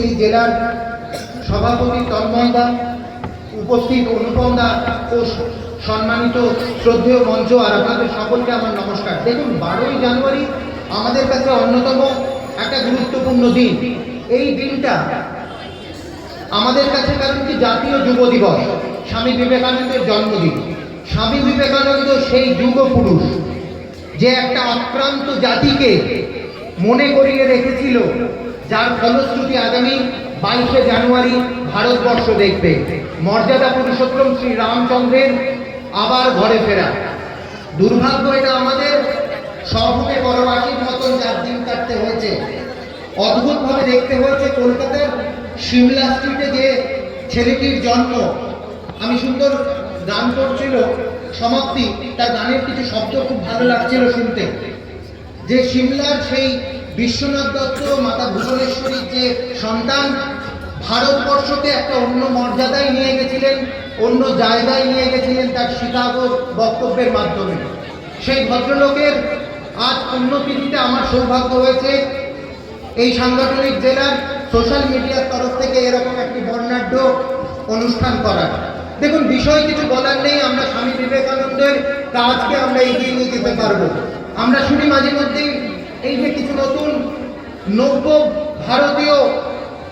এই জেলার সভাপতি তন্ময় দা, উপস্থিত অনুপম দা ও সম্মানিত শ্রদ্ধেয় মঞ্চ আর আপনাদের সকলকে আমার নমস্কার। দেখুন, বারোই জানুয়ারি আমাদের কাছে অন্যতম একটা গুরুত্বপূর্ণ দিন। এই দিনটা আমাদের কাছে কারণ কি? জাতীয় যুব দিবস, স্বামী বিবেকানন্দের জন্মদিন। স্বামী বিবেকানন্দ সেই যুগ পুরুষ, যে একটা আক্রান্ত জাতিকে মনে করিয়ে রেখেছিল যার ফলশ্রুতি আগামী বাইশে জানুয়ারি ভারতবর্ষ দেখবে। মর্যাদা পুরুষোত্তম শ্রী রামচন্দ্রের আবার ঘরে ফেরা। দুর্ভাগ্য, এটা আমাদের সহভূমে বড়বাসীর মতন যার দিন কাটতে হয়েছে। অদ্ভুতভাবে দেখতে হয়েছে কলকাতার সিমলা স্ট্রিটে যে ছেলেটির জন্ম। আমি সুন্দর গান করছিল, সমাপ্তি, তার গানের কিছু শব্দ খুব ভালো লাগছিল শুনতে। যে সিমলার সেই বিশ্বনাথ দত্ত, মাতা ভুবনেশ্বরীর যে সন্তান, ভারতবর্ষকে একটা অন্য মর্যাদায় নিয়ে গেছিলেন, অন্য জায়গায় নিয়ে গেছিলেন তার শিকাগো বক্তব্যের মাধ্যমে। সেই ভদ্রলোকের আজ পুণ্যতিথিতে আমার সৌভাগ্য হয়েছে। এই সাংগঠনিক জেলার সোশ্যাল মিডিয়ার তরফ থেকে এরকম একটি বর্ণাঢ্য অনুষ্ঠান করার। দেখুন, বিষয় কিছু বলার নেই, আমরা স্বামী বিবেকানন্দের কাজকে আমরা এগিয়ে নিয়ে যেতে পারব। আমরা শুনি মাঝে মধ্যেই এই যে কিছু নতুন নব্য ভারতীয়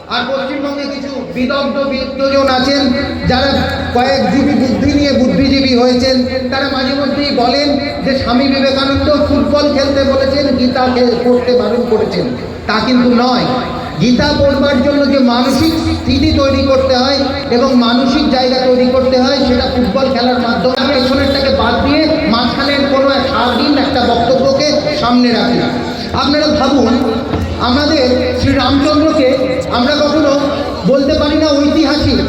আর পশ্চিমবঙ্গে কিছু বিদগ্ধ বিদ্যজন আছেন, যারা কয়েক যুগ বুদ্ধি নিয়ে বুদ্ধিজীবী হয়েছেন, তারা মাঝে মধ্যেই বলেন যে স্বামী বিবেকানন্দ ফুটবল খেলতে বলেছেন, গীতা খে- পড়তে বারণ করেছেন। তা কিন্তু নয়। গীতা পড়বার জন্য যে মানসিক স্থিতি তৈরি করতে হয় এবং মানসিক জায়গা তৈরি করতে হয়, সেটা ফুটবল খেলার মাধ্যমে। পেছনেরটাকে বাদ দিয়ে মাঝখানের কোনো এক স্বাধীন একটা বক্তব্যকে সামনে রাখি। আপনারা ভাবুন, আমাদের শ্রী রামচন্দ্রকে আমরা কখনো বলতে পারি না ঐতিহাসিক।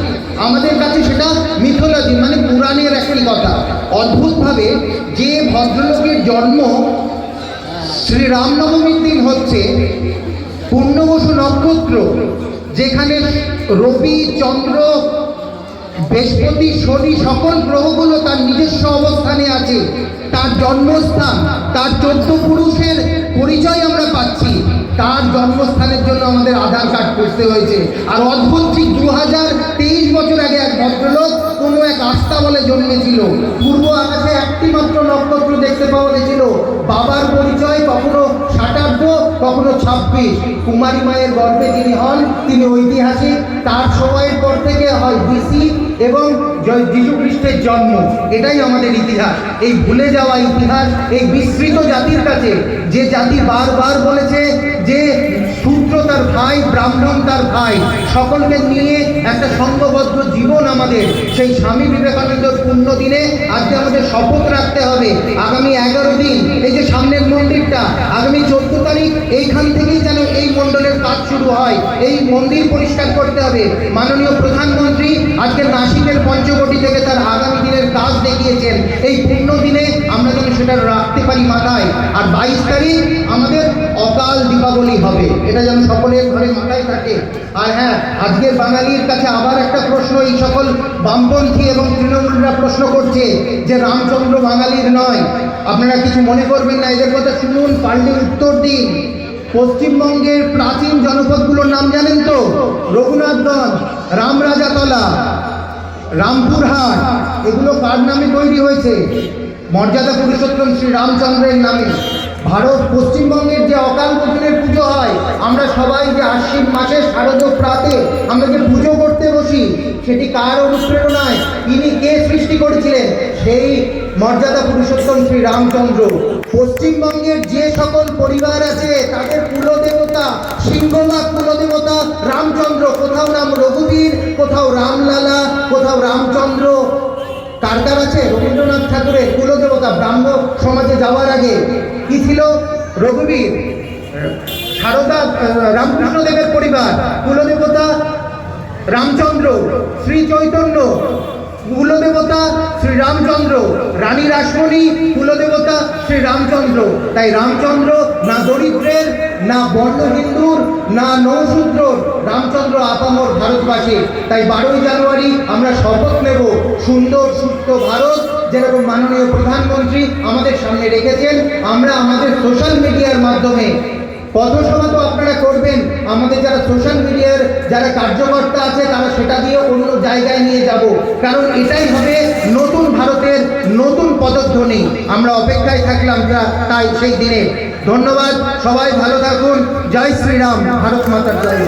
আমাদের কাছে সেটা মিথোলজি মানে পুরাণের একটি কথা। অদ্ভুতভাবে যে ভদ্রলোকের জন্ম শ্রী রামনবমীর দিন হচ্ছে পূর্ণবসু নক্ষত্র, যেখানে রবি, চন্দ্র বৃহস্পতি শনি সকল গ্রহগুলো তার নিজস্ব অবস্থানে আছে। তার জন্মস্থান, তার চোদ্দ পুরুষের পরিচয় আমরা পাচ্ছি। তার জন্মস্থানের জন্য আমাদের আধার কার্ড করতে হয়েছে। আর অদ্ভুত ঠিক দু হাজার তেইশ বছর আগে এক ভদ্রলোক কোনো এক আস্থা বলে জন্মেছিল। পূর্ব আকাশে একটি মাত্র নক্ষত্র দেখতে পাওয়া গেছিল। বাবার পরিচয় কখনো সাতাব্দ কখনো ছাব্বিশ। কুমারী মায়ের গর্ভে যিনি হন, তিনি ঐতিহাসিক। তার সময়ের পর থেকে হয় বিসি এবং জয় যীশু খ্রিস্টের জন্ম। এটাই আমাদের ইতিহাস। এই ভুলে যাওয়া ইতিহাস, এই বিস্মৃত জাতির কাছে, যে জাতি বারবার বলেছে যে শূদ্র তার ভাই, ব্রাহ্মণ তার ভাই, সকলকে নিয়ে একটা সংঘবদ্ধ জীবন আমাদের। সেই স্বামী বিবেকানন্দের পূর্ণ দিনে আজকে আমাদের শপথ রাখতে হবে। আগামী এগারো দিন, এই যে সামনের মন্দিরটা, আগামী চোদ্দ তারিখ, এইখান থেকেই যেন এই মণ্ডলের কাজ শুরু হয়, এই মন্দির পরিষ্কার করতে হবে। মাননীয় প্রধানমন্ত্রী আজকে নাসিকের পঞ্চবটি থেকে তার আগামী দিনের কাজ দেখিয়েছেন। এই পূর্ণ দিনে আমরা যেন সেটা রাখতে পারি মাথায়। আর বাইশ তারিখ আমাদের অকাল দীপাবলি হবে। এটা যেন সকলের ঘরে মাথায় থাকে। আর হ্যাঁ আজকের বাঙালির কাছে আবার একটা প্রশ্ন, এই সকল বামপন্থী এবং তৃণমূলরা প্রশ্ন করছে যে রামচন্দ্র বাঙালির নয়। আপনারা কিছু মনে করবেন না, এদের কথা শুনুন পাল্টে উত্তর দিন। পশ্চিমবঙ্গের প্রাচীন জনপদগুলোর নাম জানেন তো? রঘুনাথগঞ্জ রামরাজাতলা, রামপুরহাট, এগুলো কার নামে তৈরি হয়েছে? মর্যাদা পুরুষোত্তম শ্রী রামচন্দ্রের নামে। ভারত পশ্চিমবঙ্গের যে অকাল বোধনের পুজো হয়, আমরা সবাই যে আশ্বিন মাসে শারদ প্রাতে আমরা যে পুজো করতে বসি, সেটি কার অনুপ্রেরণায়? তিনি কে সৃষ্টি করেছিলেন? সেই মর্যাদা পুরুষোত্তম শ্রী রামচন্দ্র। পশ্চিমবঙ্গের যে সকল পরিবার আছে তাদের কুলদেবতা সিংহবাগ কুলদেবতা রামচন্দ্র কোথাও নাম রঘুবীর কোথাও রামলালা কোথাও রামচন্দ্র। কার কার আছে? রবীন্দ্রনাথ ঠাকুরের কুলদেবতা ব্রাহ্ম সমাজে যাওয়ার আগে। কি ছিল? রঘুবীর। সারদা আহ, রামকৃষ্ণদেবের পরিবার। কুলদেবতা রামচন্দ্র। শ্রী চৈতন্য। কুলদেবতা শ্রী রামচন্দ্র রানী রাসমণি, কুলদেবতা শ্রী রামচন্দ্র তাই রামচন্দ্র না দরিদ্রের, না বর্ণ হিন্দুর, না নৌশূদ্রর, রামচন্দ্র আপামর ভারতবাসী। তাই বারোই জানুয়ারি আমরা শপথ নেব, সুন্দর, সুস্থ ভারত, যেরকম মাননীয় প্রধানমন্ত্রী আমাদের সামনে রেখেছেন, আমরা আমাদের সোশ্যাল মিডিয়ার মাধ্যমে। পথসভা তো করবেন, আমাদের যারা সোশ্যাল মিডিয়ার যারা কার্যকর্তা আছে, তারা সেটা দিয়ে অন্য জায়গায় নিয়ে যাব। কারণ এটাই হবে নতুন ভারতের নতুন পদধ্বনি। আমরা অপেক্ষায় থাকলাম তাই সেই দিনে। ধন্যবাদ, সবাই ভালো থাকুন। জয় শ্রীরাম, ভারত মাতার জয়।